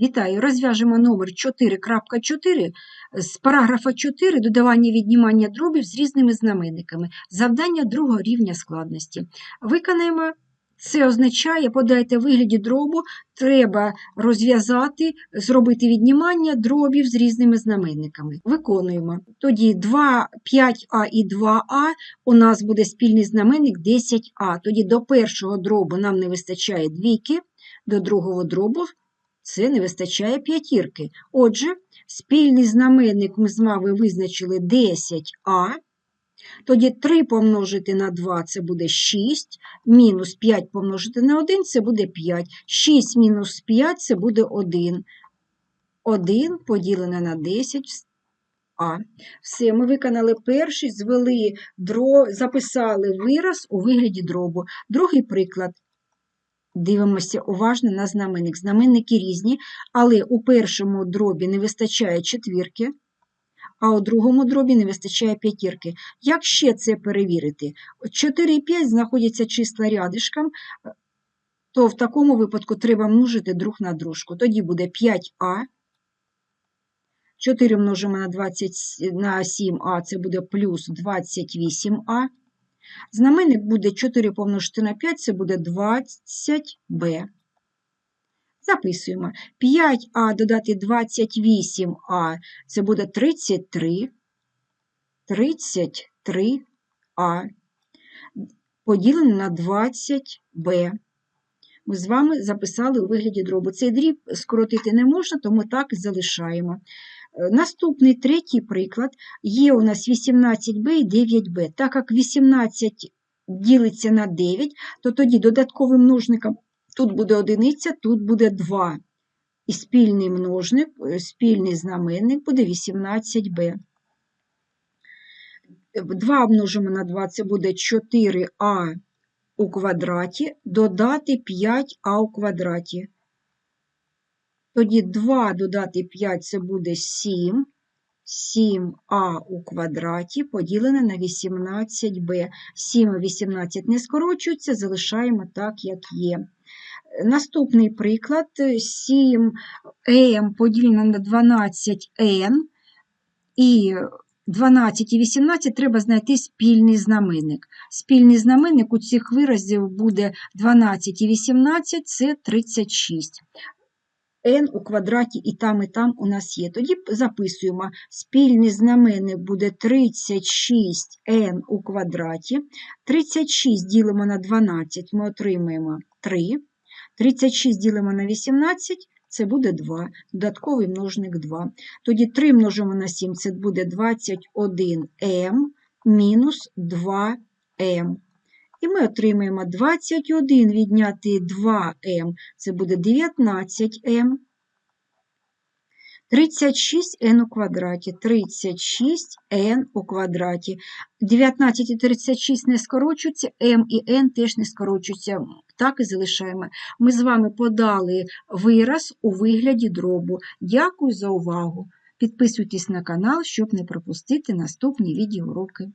Вітаю! Розв'яжемо номер 4.4 з параграфа 4 додавання віднімання дробів з різними знаменниками. Завдання другого рівня складності. Виконаємо. Це означає, подайте вигляді дробу, треба розв'язати, зробити віднімання дробів з різними знаменниками. Виконуємо. Тоді 2, 5а і 2а у нас буде спільний знаменник 10а. Тоді до першого дробу нам не вистачає двійки, до другого дробу це не вистачає п'ятірки. Отже, спільний знаменник ми з вами визначили 10а. Тоді 3 помножити на 2 це буде 6, мінус 5 помножити на 1 це буде 5. 6 мінус 5 це буде 1. 1 поділене на 10 а. Все, ми виконали перший, звели, дро, записали вираз у вигляді дробу. Другий приклад. Дивимося уважно на знаменник. Знаменники різні, але у першому дробі не вистачає четвірки, а у другому дробі не вистачає п'ятірки. Як ще це перевірити? 4 і 5 знаходяться числа рядишком, то в такому випадку треба множити друг на дружку. Тоді буде 5а. 4 множимо на 20, на 7а, це буде плюс 28а. Знаменник буде 4 помножити на 5, це буде 20b. Записуємо. 5а додати 28а, це буде 33. 33а. Поділено на 20b. Ми з вами записали у вигляді дробу. Цей дріб скоротити не можна, тому так і залишаємо. Наступний третій приклад є у нас 18b і 9b. Так як 18 ділиться на 9, то тоді додатковим множником тут буде одиниця, тут буде 2. І спільний множник, спільний знаменник буде 18b. 2 множимо на 2 це буде 4а у квадраті, додати 5а у квадраті. Тоді 2 додати 5 це буде 7. 7а у квадраті поділене на 18b. 7 і 18 не скорочуються, залишаємо так, як є. Наступний приклад: 7m поділено на 12n, і 12 і 18 треба знайти спільний знаменник. Спільний знаменник у цих виразів буде 12 і 18 це 36 n у квадраті і там, і там у нас є. Тоді записуємо, спільний знаменник буде 36n у квадраті. 36 ділимо на 12, ми отримаємо 3. 36 ділимо на 18, це буде 2, додатковий множник 2. Тоді 3 множимо на 7, це буде 21m мінус 2m. І ми отримаємо 21 відняти 2m, це буде 19m. 36n у квадраті, 36n у квадраті. 19 і 36 не скорочуються, m і n теж не скорочуються. Так і залишаємо. Ми з вами подали вираз у вигляді дробу. Дякую за увагу. Підписуйтесь на канал, щоб не пропустити наступні відеоуроки.